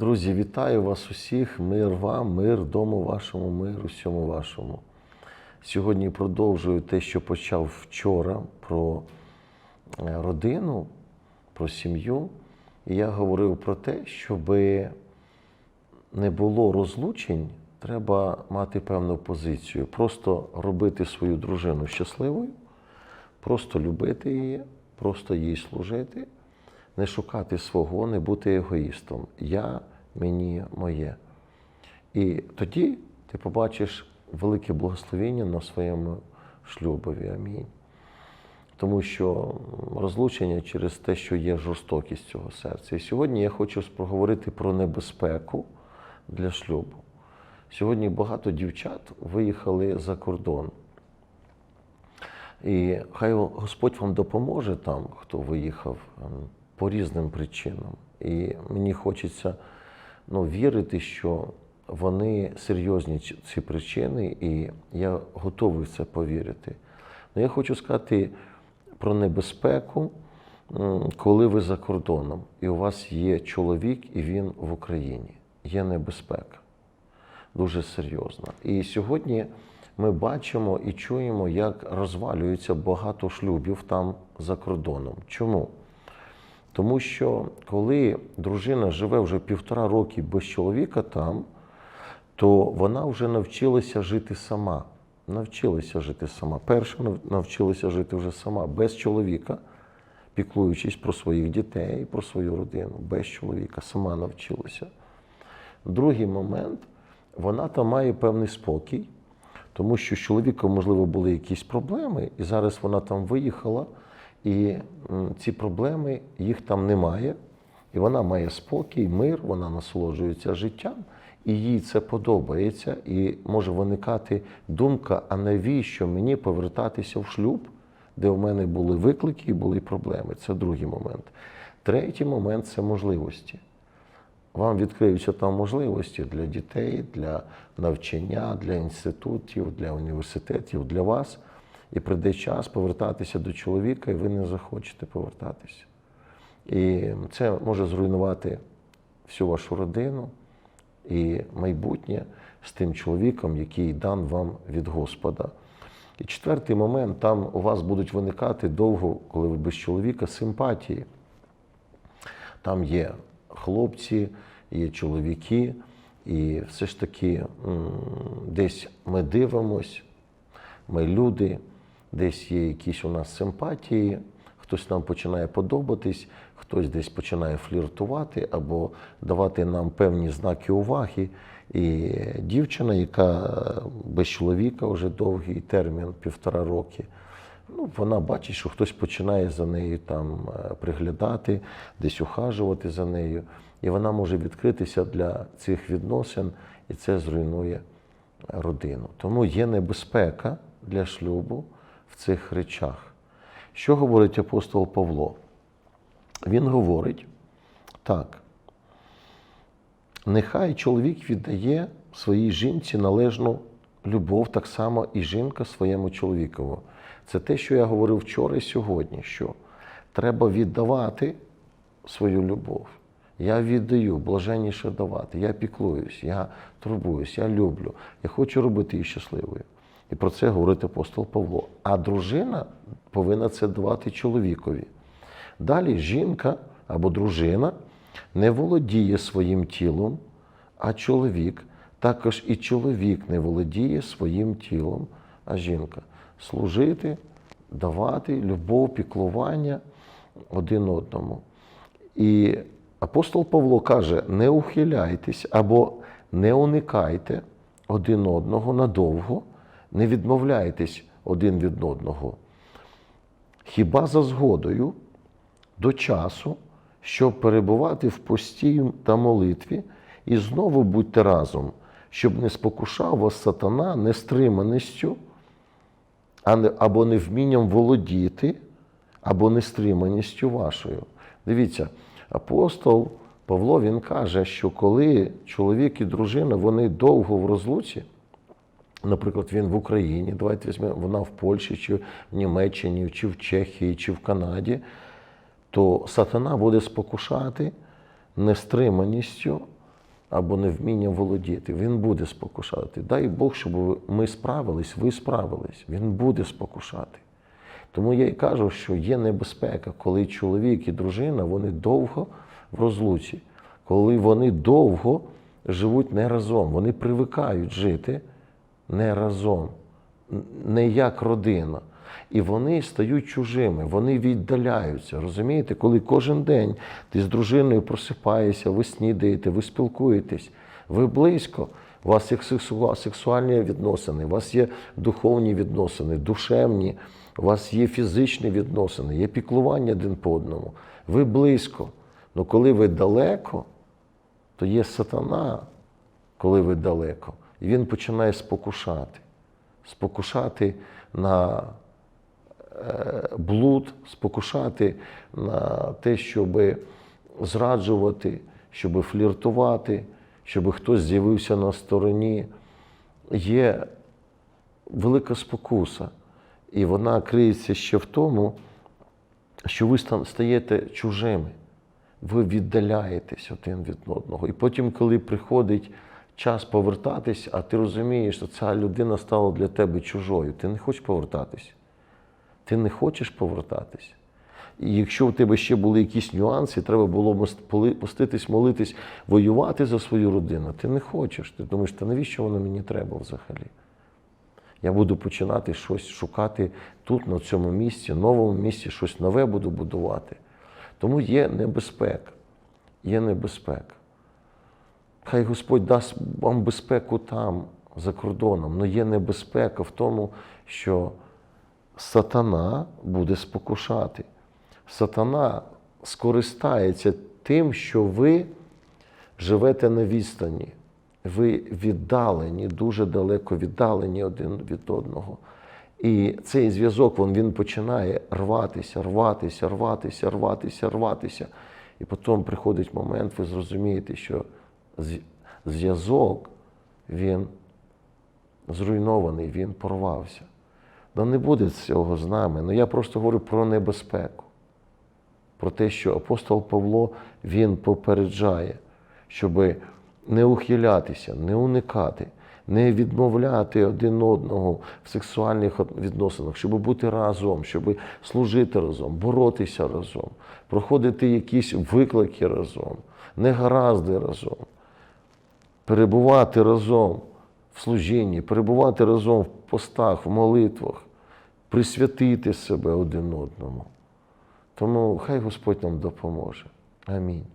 Друзі, вітаю вас усіх. Мир вам, мир дому вашому, мир усьому вашому. Сьогодні продовжую те, що почав вчора про е, родину, про сім'ю. І я говорив про те, щоб не було розлучень, треба мати певну позицію. Просто робити свою дружину щасливою, просто любити її, просто їй служити, не шукати свого, не бути егоїстом. Я, мені, моє. І тоді ти побачиш велике благословення на своєму шлюбові. Амінь. Тому що розлучення через те, що є жорстокість цього серця. І сьогодні я хочу проговорити про небезпеку для шлюбу. Сьогодні багато дівчат виїхали за кордон. І хай Господь вам допоможе там, хто виїхав ем, по різним причинам. І мені хочеться ну, вірити, що вони серйозні ці- причини, і я готовий в це повірити. Ну, я хочу сказати про небезпеку, коли ви за кордоном, і у вас є чоловік, і він в Україні. Є небезпека дуже серйозна. І сьогодні ми бачимо і чуємо, як розвалюється багато шлюбів там за кордоном. Чому? Тому що коли дружина живе вже півтора роки без чоловіка там, то вона вже навчилася жити сама. Навчилася жити сама. Перша навчилася жити вже сама, без чоловіка, піклуючись про своїх дітей, про свою родину, без чоловіка, сама навчилася. Другий момент, вона там має певний спокій, тому що з чоловіком, можливо, були якісь проблеми, і зараз вона там виїхала, і ці проблеми їх там немає. І вона має спокій, мир, вона насолоджується життям, і їй це подобається. І може виникати думка: а навіщо мені повертатися в шлюб, де в мене були виклики і були проблеми? Це другий момент. Третій момент це можливості вам відкриються там можливості для дітей, для навчання, для інститутів, для університетів, для вас. І прийде час повертатися до чоловіка, і ви не захочете повертатися. І це може зруйнувати всю вашу родину і майбутнє з тим чоловіком, який дан вам від Господа. І четвертий момент, там у вас будуть виникати довго, коли ви без чоловіка, симпатії. Там є хлопці, є чоловіки, і все ж таки десь ми дивимось, ми люди, десь є якісь у нас симпатії, хтось нам починає подобатись, хтось десь починає фліртувати або давати нам певні знаки уваги. І дівчина, яка без чоловіка вже довгий термін, півтора роки, Ну, вона бачить, що хтось починає за нею там е, приглядати, десь ухажувати за нею, і вона може відкритися для цих відносин, і це зруйнує родину. Тому є небезпека для шлюбу в цих речах. Що говорить апостол Павло? Він говорить так. Нехай чоловік віддає своїй жінці належну любов, так само і жінка своєму чоловікову. Це те, що я говорив вчора і сьогодні, що треба віддавати свою любов. Я віддаю, блаженніше давати. Я піклуюсь, я турбуюсь, я люблю. Я хочу робити її щасливою. І про це говорить апостол Павло. А дружина повинна це давати чоловікові. Далі жінка або дружина не володіє своїм тілом, а чоловік. Також і чоловік не володіє своїм тілом, а жінка. Служити, давати любов, піклування один одному. І апостол Павло каже: не ухиляйтесь або не уникайте один одного надовго, не відмовляйтесь один від одного. Хіба за згодою до часу, щоб перебувати в пості та молитві, і знову будьте разом, щоб не спокушав вас сатана нестриманістю, або невмінням володіти, або нестриманістю вашою. Дивіться, апостол Павло він каже, що коли чоловік і дружина вони довго в розлуці, Наприклад, він в Україні, давайте візьмемо, вона в Польщі, чи в Німеччині, чи в Чехії, чи в Канаді, то сатана буде спокушати нестриманістю або невміння володіти. Він буде спокушати. Дай Бог, щоб ми справились, ви справились. Він буде спокушати. Тому я і кажу, що є небезпека, коли чоловік і дружина вони довго в розлуці, коли вони довго живуть не разом, вони привикають жити не разом, не як родина. І вони стають чужими, вони віддаляються. Розумієте, коли кожен день ти з дружиною просипаєшся, ви снідаєте, ви спілкуєтесь, ви близько. У вас є сексуальні відносини, у вас є духовні відносини, душевні, у вас є фізичні відносини, є піклування один по одному. Ви близько. Ну коли ви далеко, то є сатана, коли ви далеко. І він починає спокушати. Спокушати на е, блуд, спокушати на те, щоб зраджувати, щоб фліртувати, щоб хтось з'явився на стороні. Є велика спокуса. І вона криється ще в тому, що ви стаєте чужими, ви віддаляєтесь один від одного. І потім, коли приходить час повертатись, а ти розумієш, що ця людина стала для тебе чужою, ти не хочеш повертатись. Ти не хочеш повертатись. І якщо в тебе ще були якісь нюанси, треба було поститись, молитись, воювати за свою родину, ти не хочеш. Ти думаєш, та навіщо воно мені треба взагалі? Я буду починати щось шукати тут, на цьому місці, новому місці, щось нове буду будувати. Тому є небезпека. Є небезпека. Хай Господь дасть вам безпеку там, за кордоном, але є небезпека в тому, що сатана буде спокушати. Сатана скористається тим, що ви живете на відстані. Ви віддалені, дуже далеко віддалені один від одного. І цей зв'язок він, він починає рватися, рватися, рватися, рватися, рватися. І потім приходить момент, ви зрозумієте, що зв'язок він зруйнований, він порвався. Ну не буде цього з нами. Ну я просто говорю про небезпеку, про те, що апостол Павло він попереджає, щоб не ухилятися, не уникати, не відмовляти один одного в сексуальних відносинах, щоб бути разом, щоб служити разом, боротися разом, проходити якісь виклики разом, негаразди разом перебувати разом в служінні, перебувати разом в постах, в молитвах, присвятити себе один одному. Тому хай Господь нам допоможе. Амінь.